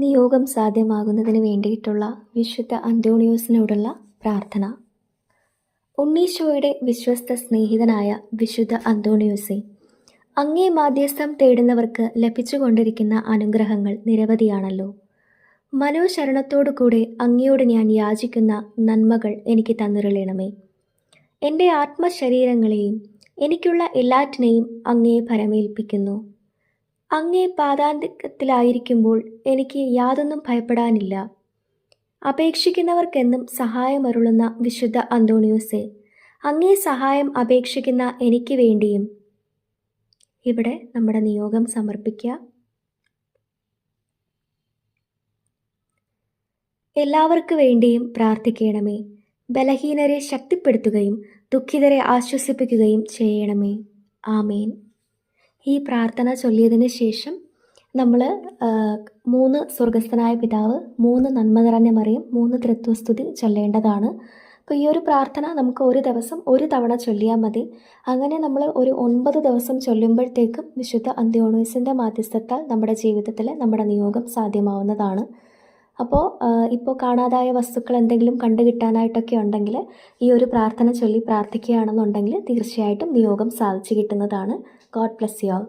നിയോഗം സാധ്യമാകുന്നതിന് വേണ്ടിയിട്ടുള്ള വിശുദ്ധ അന്തോണിയോസിനോടുള്ള പ്രാർത്ഥന. ഉണ്ണീശോയുടെ വിശ്വസ്ത സ്നേഹിതനായ വിശുദ്ധ അന്തോണിയോസെ അങ്ങേ മാധ്യസ്ഥം തേടുന്നവർക്ക് ലഭിച്ചുകൊണ്ടിരിക്കുന്ന അനുഗ്രഹങ്ങൾ നിരവധിയാണല്ലോ. മനോശരണത്തോടു കൂടെ അങ്ങയോട് ഞാൻ യാചിക്കുന്ന നന്മകൾ എനിക്ക് തന്നിരളയണമേ എന്റെ ആത്മശരീരങ്ങളെയും എനിക്കുള്ള എല്ലാറ്റിനെയും അങ്ങേ ഭരമേൽപ്പിക്കുന്നു. അങ്ങേ പാതാന്തികത്തിലായിരിക്കുമ്പോൾ എനിക്ക് യാതൊന്നും ഭയപ്പെടാനില്ല. അപേക്ഷിക്കുന്നവർക്കെന്നും സഹായമരുളുന്ന വിശുദ്ധ അന്തോണിയോസെ അങ്ങേ സഹായം അപേക്ഷിക്കുന്ന എനിക്ക് വേണ്ടിയും. ഇവിടെ നമ്മുടെ നിയോഗം സമർപ്പിക്കുക. എല്ലാവർക്കു വേണ്ടിയും പ്രാർത്ഥിക്കണമേ. ബലഹീനരെ ശക്തിപ്പെടുത്തുകയും ദുഃഖിതരെ ആശ്വസിപ്പിക്കുകയും ചെയ്യണമേ. ആമേൻ. ഈ പ്രാർത്ഥന ചൊല്ലിയതിന് ശേഷം നമ്മൾ മൂന്ന് സ്വർഗസ്ഥനായ പിതാവ് മൂന്ന് നന്മ നിറഞ്ഞ മറിയും മൂന്ന് തൃത്വസ്തുതി ചൊല്ലേണ്ടതാണ്. അപ്പോൾ ഈ ഒരു പ്രാർത്ഥന നമുക്ക് ഒരു ദിവസം ഒരു തവണ ചൊല്ലിയാൽ മതി. അങ്ങനെ നമ്മൾ ഒരു ഒൻപത് ദിവസം ചൊല്ലുമ്പോഴത്തേക്കും വിശുദ്ധ അന്ത്യോണോസിന്റെ മാധ്യസ്ഥത്താൽ നമ്മുടെ ജീവിതത്തിൽ നമ്മുടെ നിയോഗം സാധ്യമാവുന്നതാണ്. അപ്പോൾ ഇപ്പോൾ കാണാതായ വസ്തുക്കൾ എന്തെങ്കിലും കണ്ടു കിട്ടാനായിട്ടൊക്കെ ഉണ്ടെങ്കിൽ ഈ ഒരു പ്രാർത്ഥന ചൊല്ലി പ്രാർത്ഥിക്കുകയാണെന്നുണ്ടെങ്കിൽ തീർച്ചയായിട്ടും നിയോഗം സാധിച്ചു കിട്ടുന്നതാണ്. God bless you all